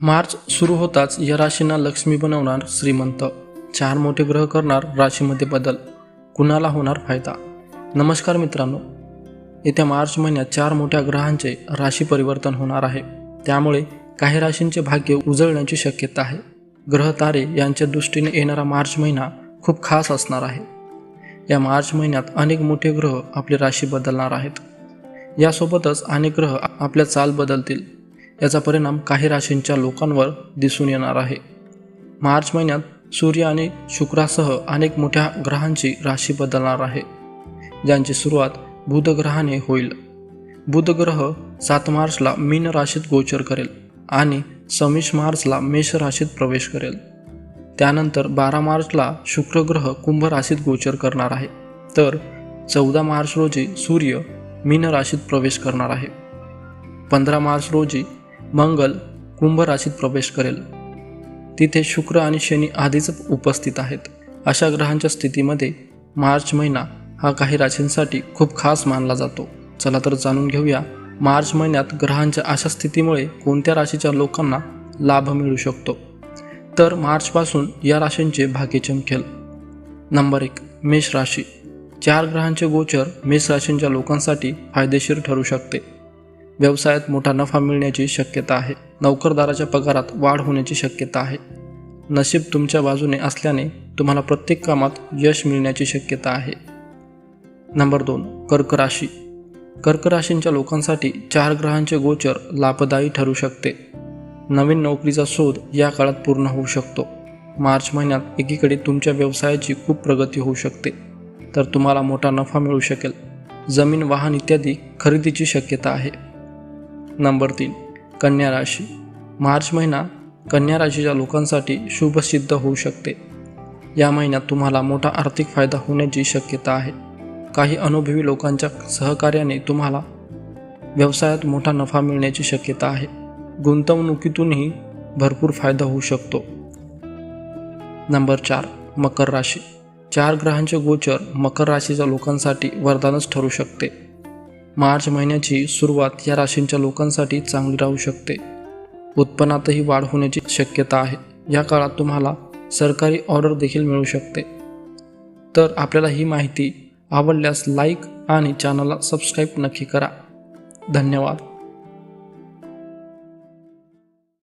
मार्च सुरू होताच या राशींना लक्ष्मी बनवणार श्रीमंत. चार मोठे ग्रह करणार राशीमध्ये बदल. कुणाला होणार फायदा? नमस्कार मित्रांनो. येत्या मार्च महिन्यात चार मोठ्या ग्रहांचे राशी परिवर्तन होणार आहे. त्यामुळे काही राशींचे भाग्य उजळण्याची शक्यता आहे. ग्रह तारे यांच्या दृष्टीने येणारा मार्च महिना खूप खास असणार आहे. या मार्च महिन्यात अनेक मोठे ग्रह आपली राशी बदलणार आहेत. यासोबतच अनेक ग्रह आपल्या चाल बदलतील. याचा परिणाम काही राशींच्या लोकांवर दिसून येणार आहे. मार्च महिन्यात सूर्य आणि शुक्रासह अनेक मोठ्या ग्रहांची राशी बदलणार आहे. ज्यांची सुरुवात बुधग्रहाने होईल. बुधग्रह सात मार्चला मीन राशीत गोचर करेल आणि सव्वीस मार्चला मेष राशीत प्रवेश करेल. त्यानंतर बारा मार्चला शुक्रग्रह कुंभ राशीत गोचर करणार आहे. तर चौदा मार्च रोजी सूर्य मीन राशीत प्रवेश करणार आहे. पंधरा मार्च रोजी मंगल कुंभ राशीत प्रवेश करेल. तिथे शुक्र आणि शनी आधीच उपस्थित आहेत. अशा ग्रहांच्या स्थितीमध्ये मार्च महिना हा काही राशींसाठी खूप खास मानला जातो. चला तर जाणून घेऊया मार्च महिन्यात ग्रहांच्या अशा स्थितीमुळे कोणत्या राशीच्या लोकांना लाभ मिळू शकतो. तर मार्चपासून या राशींचे भाग्य चमकेल. नंबर एक मेष राशी. चार ग्रहांचे गोचर मेष राशींच्या लोकांसाठी फायदेशीर ठरू शकते. व्यवसायात मोठा नफा मिळण्याची शक्यता आहे. नोकरदाराच्या पगारात वाढ होण्याची शक्यता आहे. नशीब तुमच्या बाजूने असल्याने तुम्हाला प्रत्येक कामात यश मिळण्याची शक्यता आहे. नंबर दोन कर्क राशी. कर्क राशींच्या लोकांसाठी चार ग्रहांचे गोचर लाभदायी ठरू शकते. नवीन नोकरीचा शोध या काळात पूर्ण होऊ शकतो. मार्च महिन्यात एकीकडे तुमच्या व्यवसायाची खूप प्रगती होऊ शकते. तर तुम्हाला मोठा नफा मिळू शकेल. जमीन वाहन इत्यादी खरेदीची शक्यता आहे. नंबर तीन कन्या राशी. मार्च महिना कन्या राशीच्या लोकांसाठी शुभसिद्ध होऊ शकते. या महिन्यात तुम्हाला मोठा आर्थिक फायदा होण्याची शक्यता आहे. काही अनुभवी लोकांच्या सहकार्याने तुम्हाला व्यवसायात मोठा नफा मिळण्याची शक्यता आहे. गुंतवणुकीतूनही भरपूर फायदा होऊ शकतो. नंबर चार मकर राशी. चार ग्रहांचे गोचर मकर राशीच्या लोकांसाठी वरदानच ठरू शकते. मार्च महिन्याची सुरुवात या राशींच्या लोकांसाठी चांगली राहू शकते. उत्पन्नातही वाढ होण्याची शक्यता आहे. या काळात तुम्हाला सरकारी ऑर्डर देखील मिळू शकते. तर आपल्याला ही माहिती आवडल्यास लाईक आणि चॅनलला सबस्क्राईब नक्की करा. धन्यवाद.